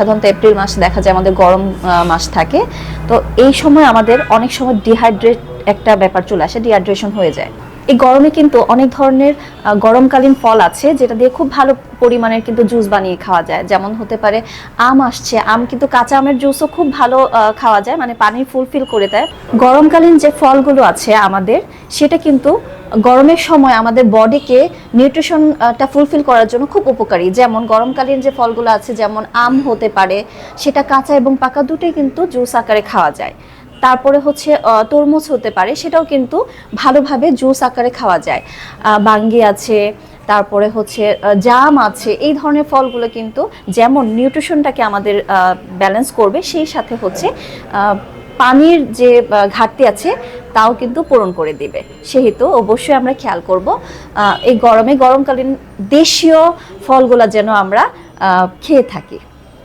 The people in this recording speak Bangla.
সাধারণত এপ্রিল মাস দেখা যায় আমাদের গরম মাস থাকে। তো এই সময় আমাদের অনেক সময় ডিহাইড্রেট একটা ব্যাপার চলে আসে ডিহাইড্রেশন হয়ে যায়। এই গরমে কিন্তু অনেক ধরনের গরমকালীন ফল আছে, যেটা দিয়ে খুব ভালো পরিমাণের কিন্তু জুস বানিয়ে খাওয়া যায়। যেমন হতে পারে আম আসছে, আম কিন্তু কাঁচা আমের জুসও খুব ভালো খাওয়া যায় মানে পানি ফুলফিল করে দেয়। গরমকালীন যে ফলগুলো আছে আমাদের, সেটা কিন্তু গরমের সময় আমাদের বডিকে নিউট্রিশনটা ফুলফিল করার জন্য খুব উপকারী। যেমন গরমকালীন যে ফলগুলো আছে, যেমন আম হতে পারে, সেটা কাঁচা এবং পাকা দুটোই কিন্তু জুস আকারে খাওয়া যায়। তারপরে হচ্ছে তরমুজ হতে পারে, সেটাও কিন্তু ভালোভাবে জুস আকারে খাওয়া যায়। বাঙ্গি আছে, তারপরে হচ্ছে জাম আছে, এই ধরনের ফলগুলো কিন্তু যেমন নিউট্রিশনটাকে আমাদের ব্যালেন্স করবে, সেই সাথে হচ্ছে পানির যে ঘাটতি আছে, তাও কিন্তু পূরণ করে দিবে। সেহেতু অবশ্যই আমরা খেয়াল করব এই গরমে গরমকালীন দেশীয় ফলগুলা যেন আমরা খেয়ে থাকি।